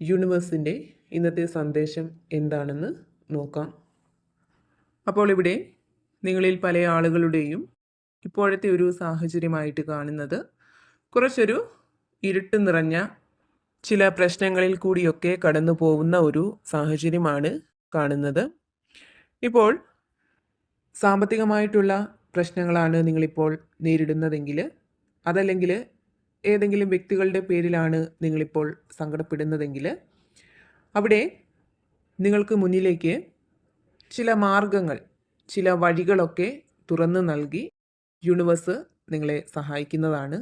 യൂണിവേഴ്സിന്റെ ഇന്നത്തെ സന്ദേശം എന്താണെന്ന് നോക്കാം. അപ്പോൾ ഇവിടെ നിങ്ങളിൽ പല ആളുകളുടെയും ഇപ്പോഴത്തെ ഒരു സാഹചര്യമായിട്ട് കാണുന്നത് കുറച്ചൊരു ഇരുട്ട് നിറഞ്ഞ ചില പ്രശ്നങ്ങളിൽ കൂടിയൊക്കെ കടന്നു പോകുന്ന ഒരു സാഹചര്യമാണ് കാണുന്നത്. ഇപ്പോൾ സാമ്പത്തികമായിട്ടുള്ള പ്രശ്നങ്ങളാണ് നിങ്ങളിപ്പോൾ നേരിടുന്നതെങ്കിൽ അതല്ലെങ്കിൽ ഏതെങ്കിലും വ്യക്തികളുടെ പേരിലാണ് നിങ്ങളിപ്പോൾ സങ്കടപ്പെടുന്നതെങ്കിൽ അവിടെ നിങ്ങൾക്ക് മുന്നിലേക്ക് ചില മാർഗങ്ങൾ ചില വഴികളൊക്കെ തുറന്നു നൽകി യൂണിവേഴ്സ് നിങ്ങളെ സഹായിക്കുന്നതാണ്.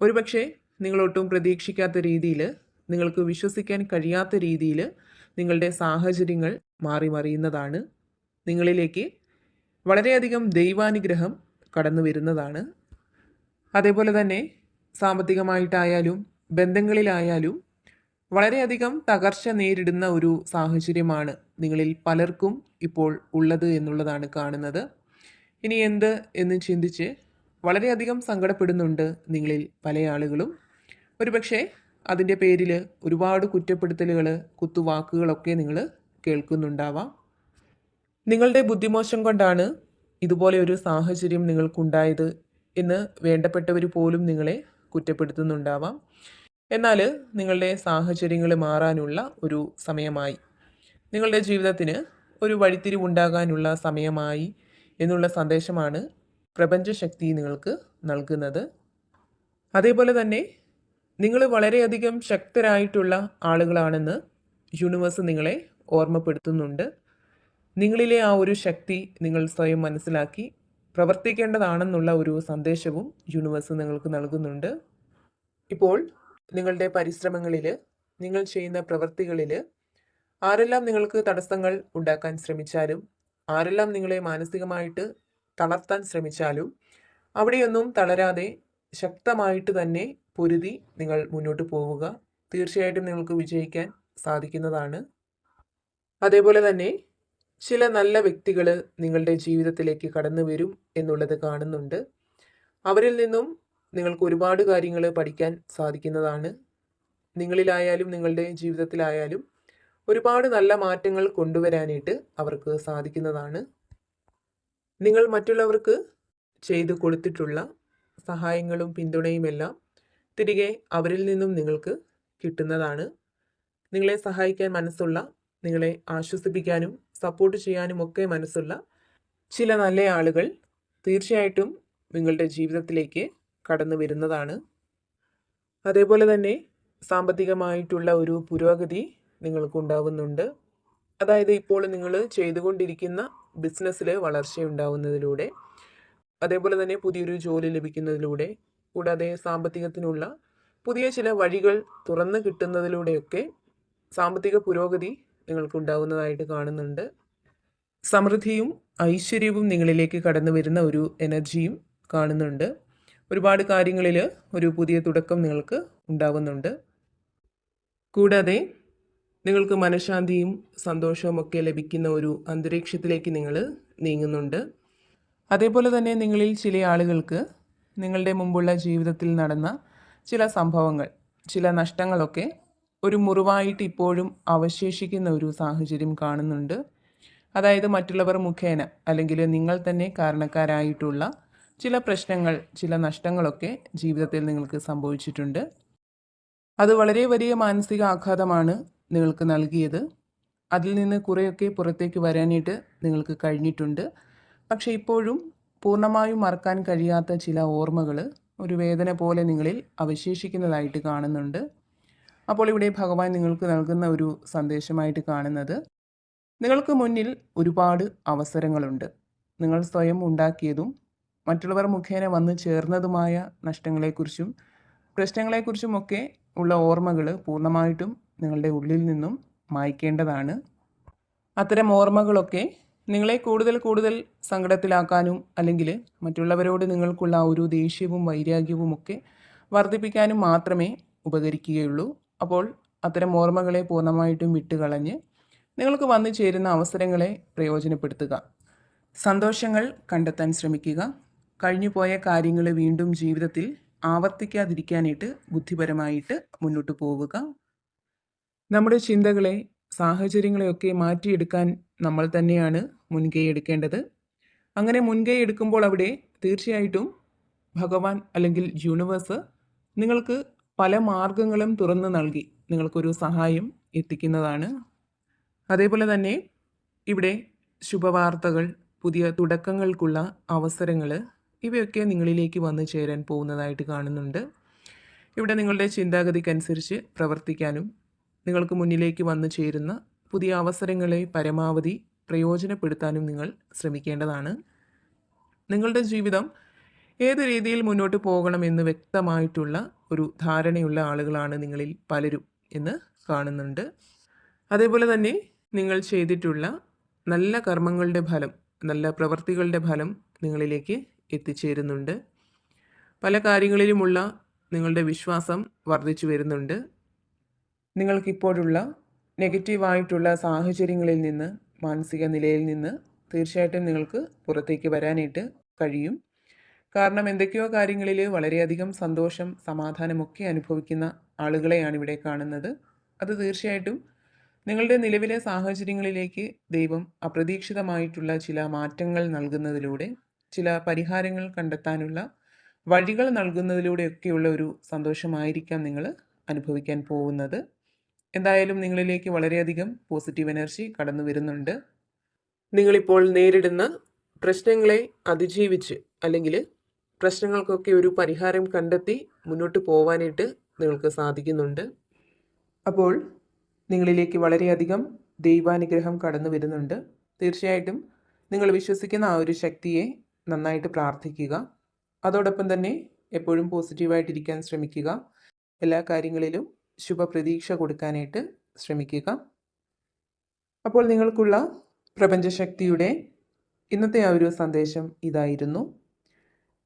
ഒരുപക്ഷെ നിങ്ങളൊട്ടും പ്രതീക്ഷിക്കാത്ത രീതിയിൽ നിങ്ങൾക്ക് വിശ്വസിക്കാൻ കഴിയാത്ത രീതിയിൽ നിങ്ങളുടെ സാഹചര്യങ്ങൾ മാറി മറിയുന്നതാണ്. നിങ്ങളിലേക്ക് വളരെയധികം ദൈവാനുഗ്രഹം കടന്നു വരുന്നതാണ് അതേപോലെ തന്നെ സാമ്പത്തികമായിട്ടായാലും ബന്ധങ്ങളിലായാലും വളരെയധികം തകർച്ച നേരിടുന്ന ഒരു സാഹചര്യമാണ് നിങ്ങളിൽ പലർക്കും ഇപ്പോൾ ഉള്ളത് എന്നുള്ളതാണ് കാണുന്നത്. ഇനി എന്ത് എന്ന് ചിന്തിച്ച് വളരെയധികം സങ്കടപ്പെടുന്നുണ്ട് നിങ്ങളിൽ പല ആളുകളും. ഒരുപക്ഷെ അതിന്റെ പേരിൽ ഒരുപാട് കുറ്റപ്പെടുത്തലുകൾ കുത്തുവാക്കുകളൊക്കെ നിങ്ങൾ കേൾക്കുന്നുണ്ടാവാം. നിങ്ങളുടെ ബുദ്ധിമോശം കൊണ്ടാണ് ഇതുപോലെ ഒരു സാഹചര്യം നിങ്ങൾക്കുണ്ടായത് എന്ന് വേണ്ടപ്പെട്ടവർ പോലും നിങ്ങളെ കുറ്റപ്പെടുത്തുന്നുണ്ടാവാം. എന്നാൽ നിങ്ങളുടെ സാഹചര്യങ്ങൾ മാറാനുള്ള ഒരു സമയമായി. നിങ്ങളുടെ ജീവിതത്തിന് ഒരു വഴിത്തിരിവുണ്ടാകാനുള്ള സമയമായി എന്നുള്ള സന്ദേശമാണ് പ്രപഞ്ചശക്തി നിങ്ങൾക്ക് നൽകുന്നത്. അതേപോലെ തന്നെ നിങ്ങൾ വളരെയധികം ശക്തരായിട്ടുള്ള ആളുകളാണെന്ന് യൂണിവേഴ്സ് നിങ്ങളെ ഓർമ്മപ്പെടുത്തുന്നുണ്ട്. നിങ്ങളിലെ ആ ഒരു ശക്തി നിങ്ങൾ സ്വയം മനസ്സിലാക്കി പ്രവർത്തിക്കേണ്ടതാണെന്നുള്ള ഒരു സന്ദേശവും യൂണിവേഴ്സ് നിങ്ങൾക്ക് നൽകുന്നുണ്ട്. ഇപ്പോൾ നിങ്ങളുടെ പരിശ്രമങ്ങളിൽ നിങ്ങൾ ചെയ്യുന്ന പ്രവൃത്തികളിൽ ആരെല്ലാം നിങ്ങൾക്ക് തടസ്സങ്ങൾ ഉണ്ടാക്കാൻ ശ്രമിച്ചാലും ആരെല്ലാം നിങ്ങളെ മാനസികമായിട്ട് തളർത്താൻ ശ്രമിച്ചാലും അവിടെയൊന്നും തളരാതെ ശക്തമായിട്ട് തന്നെ പൊരുതി നിങ്ങൾ മുന്നോട്ട് പോവുക. തീർച്ചയായിട്ടും നിങ്ങൾക്ക് വിജയിക്കാൻ സാധിക്കുന്നതാണ്. അതേപോലെ തന്നെ ചില നല്ല വ്യക്തികൾ നിങ്ങളുടെ ജീവിതത്തിലേക്ക് കടന്നു വരും എന്നുള്ളത് കാണുന്നുണ്ട്. അവരിൽ നിന്നും നിങ്ങൾക്ക് ഒരുപാട് കാര്യങ്ങൾ പഠിക്കാൻ സാധിക്കുന്നതാണ്. നിങ്ങളിലായാലും നിങ്ങളുടെ ജീവിതത്തിലായാലും ഒരുപാട് നല്ല മാറ്റങ്ങൾ കൊണ്ടുവരാനായിട്ട് അവർക്ക് സാധിക്കുന്നതാണ്. നിങ്ങൾ മറ്റുള്ളവർക്ക് ചെയ്തു കൊടുത്തിട്ടുള്ള സഹായങ്ങളും പിന്തുണയുമെല്ലാം തിരികെ അവരിൽ നിന്നും നിങ്ങൾക്ക് കിട്ടുന്നതാണ്. നിങ്ങളെ സഹായിക്കാൻ മനസ്സുള്ള നിങ്ങളെ ആശ്വസിപ്പിക്കാനും സപ്പോർട്ട് ചെയ്യാനും ഒക്കെ മനസ്സുള്ള ചില നല്ല ആളുകൾ തീർച്ചയായിട്ടും നിങ്ങളുടെ ജീവിതത്തിലേക്ക് കടന്നു വരുന്നതാണ്. അതേപോലെ തന്നെ സാമ്പത്തികമായിട്ടുള്ള ഒരു പുരോഗതി നിങ്ങൾക്കുണ്ടാവുന്നുണ്ട്. അതായത് ഇപ്പോൾ നിങ്ങൾ ചെയ്തുകൊണ്ടിരിക്കുന്ന ബിസിനസ്സിൽ വളർച്ചയുണ്ടാവുന്നതിലൂടെ അതേപോലെ തന്നെ പുതിയൊരു ജോലി ലഭിക്കുന്നതിലൂടെ കൂടാതെ സാമ്പത്തികത്തിനുള്ള പുതിയ ചില വഴികൾ തുറന്നു കിട്ടുന്നതിലൂടെയൊക്കെ സാമ്പത്തിക പുരോഗതി നിങ്ങൾക്കുണ്ടാവുന്നതായിട്ട് കാണുന്നുണ്ട്. സമൃദ്ധിയും ഐശ്വര്യവും നിങ്ങളിലേക്ക് കടന്നു വരുന്ന ഒരു എനർജിയും കാണുന്നുണ്ട്. ഒരുപാട് കാര്യങ്ങളിൽ ഒരു പുതിയ തുടക്കം നിങ്ങൾക്ക് ഉണ്ടാകുന്നുണ്ട് കൂടാതെ നിങ്ങൾക്ക് മനഃശാന്തിയും സന്തോഷവും ഒക്കെ ലഭിക്കുന്ന ഒരു അന്തരീക്ഷത്തിലേക്ക് നിങ്ങൾ നീങ്ങുന്നുണ്ട്. അതേപോലെ തന്നെ നിങ്ങളിൽ ചില ആളുകൾക്ക് നിങ്ങളുടെ മുമ്പുള്ള ജീവിതത്തിൽ നടന്ന ചില സംഭവങ്ങൾ ചില നഷ്ടങ്ങളൊക്കെ ഒരു മുറിവായിട്ട് ഇപ്പോഴും അവശേഷിക്കുന്ന ഒരു സാഹചര്യം കാണുന്നുണ്ട്. അതായത് മറ്റുള്ളവർ മുഖേന അല്ലെങ്കിൽ നിങ്ങൾ തന്നെ കാരണക്കാരായിട്ടുള്ള ചില പ്രശ്നങ്ങൾ ചില നഷ്ടങ്ങളൊക്കെ ജീവിതത്തിൽ നിങ്ങൾക്ക് സംഭവിച്ചിട്ടുണ്ട്. അത് വളരെ വലിയ മാനസിക ആഘാതമാണ് നിങ്ങൾക്ക് നൽകിയത്. അതിൽ നിന്ന് കുറേയൊക്കെ പുറത്തേക്ക് വരാനായിട്ട് നിങ്ങൾക്ക് കഴിഞ്ഞിട്ടുണ്ട്. പക്ഷേ ഇപ്പോഴും പൂർണമായും മറക്കാൻ കഴിയാത്ത ചില ഓർമ്മകൾ ഒരു വേദന പോലെ നിങ്ങളിൽ അവശേഷിക്കുന്നതായിട്ട് കാണുന്നുണ്ട്. അപ്പോൾ ഇവിടെ ഭഗവാൻ നിങ്ങൾക്ക് നൽകുന്ന ഒരു സന്ദേശമായിട്ട് കാണുന്നത് നിങ്ങൾക്ക് മുന്നിൽ ഒരുപാട് അവസരങ്ങളുണ്ട്. നിങ്ങൾ സ്വയം ഉണ്ടാക്കിയതും മറ്റുള്ളവർ മുഖേന വന്നു ചേർന്നതുമായ നഷ്ടങ്ങളെക്കുറിച്ചും പ്രശ്നങ്ങളെക്കുറിച്ചുമൊക്കെ ഉള്ള ഓർമ്മകൾ പൂർണമായിട്ടും നിങ്ങളുടെ ഉള്ളിൽ നിന്നും മായ്ക്കേണ്ടതാണ്. അത്തരം ഓർമ്മകളൊക്കെ നിങ്ങളെ കൂടുതൽ കൂടുതൽ സങ്കടത്തിലാക്കാനും അല്ലെങ്കിൽ മറ്റുള്ളവരോട് നിങ്ങൾക്കുള്ള ആ ഒരു ദേഷ്യവും വൈരാഗ്യവും ഒക്കെ വർദ്ധിപ്പിക്കാനും മാത്രമേ ഉപകരിക്കുകയുള്ളൂ. അപ്പോൾ അത്തരം ഓർമ്മകളെ പൂർണമായിട്ടും വിട്ടുകളഞ്ഞ് നിങ്ങൾക്ക് വന്നു ചേരുന്ന അവസരങ്ങളെ പ്രയോജനപ്പെടുത്തുക. സന്തോഷങ്ങൾ കണ്ടെത്താൻ ശ്രമിക്കുക. കഴിഞ്ഞുപോയ കാര്യങ്ങൾ വീണ്ടും ജീവിതത്തിൽ ആവർത്തിക്കാതിരിക്കാനായിട്ട് ബുദ്ധിപരമായിട്ട് മുന്നോട്ട് പോവുക. നമ്മുടെ ചിന്തകളെ സാഹചര്യങ്ങളെയൊക്കെ മാറ്റിയെടുക്കാൻ നമ്മൾ തന്നെയാണ് മുൻകൈ എടുക്കേണ്ടത്. അങ്ങനെ മുൻകൈ എടുക്കുമ്പോൾ അവിടെ തീർച്ചയായിട്ടും ഭഗവാൻ അല്ലെങ്കിൽ യൂണിവേഴ്സ് നിങ്ങൾക്ക് പല മാർഗങ്ങളും തുറന്നു നൽകി നിങ്ങൾക്കൊരു സഹായം എത്തിക്കുന്നതാണ്. അതേപോലെ തന്നെ ഇവിടെ ശുഭവാർത്തകൾ പുതിയ തുടക്കങ്ങൾക്കുള്ള അവസരങ്ങൾ ഇവയൊക്കെ നിങ്ങളിലേക്ക് വന്നു ചേരാൻ പോകുന്നതായിട്ട് കാണുന്നുണ്ട്. ഇവിടെ നിങ്ങളുടെ ചിന്താഗതിക്കനുസരിച്ച് പ്രവർത്തിക്കാനും നിങ്ങൾക്ക് മുന്നിലേക്ക് വന്നു ചേരുന്ന പുതിയ അവസരങ്ങളെ പരമാവധി പ്രയോജനപ്പെടുത്താനും നിങ്ങൾ ശ്രമിക്കേണ്ടതാണ്. നിങ്ങളുടെ ജീവിതം ഏത് രീതിയിൽ മുന്നോട്ട് പോകണം എന്ന് വ്യക്തമായിട്ടുള്ള ഒരു ധാരണയുള്ള ആളുകളാണ് നിങ്ങളിൽ പലരും എന്ന് കാണുന്നുണ്ട്. അതേപോലെ തന്നെ നിങ്ങൾ ചെയ്തിട്ടുള്ള നല്ല കർമ്മങ്ങളുടെ ഫലം നല്ല പ്രവൃത്തികളുടെ ഫലം നിങ്ങളിലേക്ക് എത്തിച്ചേരുന്നുണ്ട്. പല കാര്യങ്ങളിലുമുള്ള നിങ്ങളുടെ വിശ്വാസം വർദ്ധിച്ചു വരുന്നുണ്ട്. നിങ്ങൾക്കിപ്പോഴുള്ള നെഗറ്റീവായിട്ടുള്ള സാഹചര്യങ്ങളിൽ നിന്ന് മാനസിക നിലയിൽ നിന്ന് തീർച്ചയായിട്ടും നിങ്ങൾക്ക് പുറത്തേക്ക് വരാനായിട്ട് കഴിയും. കാരണം എന്തൊക്കെയോ കാര്യങ്ങളിൽ വളരെയധികം സന്തോഷം സമാധാനമൊക്കെ അനുഭവിക്കുന്ന ആളുകളെയാണ് ഇവിടെ കാണുന്നത്. അത് തീർച്ചയായിട്ടും നിങ്ങളുടെ നിലവിലെ സാഹചര്യങ്ങളിലേക്ക് ദൈവം അപ്രതീക്ഷിതമായിട്ടുള്ള ചില മാറ്റങ്ങൾ നൽകുന്നതിലൂടെ ചില പരിഹാരങ്ങൾ കണ്ടെത്താനുള്ള വഴികൾ നൽകുന്നതിലൂടെയൊക്കെയുള്ള ഒരു സന്തോഷമായിരിക്കാം നിങ്ങൾ അനുഭവിക്കാൻ പോകുന്നത്. എന്തായാലും നിങ്ങളിലേക്ക് വളരെയധികം പോസിറ്റീവ് എനർജി കടന്നു വരുന്നുണ്ട്. നിങ്ങളിപ്പോൾ നേരിടുന്ന പ്രശ്നങ്ങളെ അതിജീവിച്ച് അല്ലെങ്കിൽ പ്രശ്നങ്ങൾക്കൊക്കെ ഒരു പരിഹാരം കണ്ടെത്തി മുന്നോട്ട് പോവാനായിട്ട് നിങ്ങൾക്ക് സാധിക്കുന്നുണ്ട്. അപ്പോൾ നിങ്ങളിലേക്ക് വളരെയധികം ദൈവാനുഗ്രഹം കടന്നു വരുന്നുണ്ട്. തീർച്ചയായിട്ടും നിങ്ങൾ വിശ്വസിക്കുന്ന ആ ഒരു ശക്തിയെ നന്നായിട്ട് പ്രാർത്ഥിക്കുക. അതോടൊപ്പം തന്നെ എപ്പോഴും പോസിറ്റീവായിട്ടിരിക്കാൻ ശ്രമിക്കുക. എല്ലാ കാര്യങ്ങളിലും ശുഭപ്രതീക്ഷ കൊടുക്കാനായിട്ട് ശ്രമിക്കുക. അപ്പോൾ നിങ്ങൾക്കുള്ള പ്രപഞ്ചശക്തിയുടെ ഇന്നത്തെ ആ ഒരു സന്ദേശം ഇതായിരുന്നു.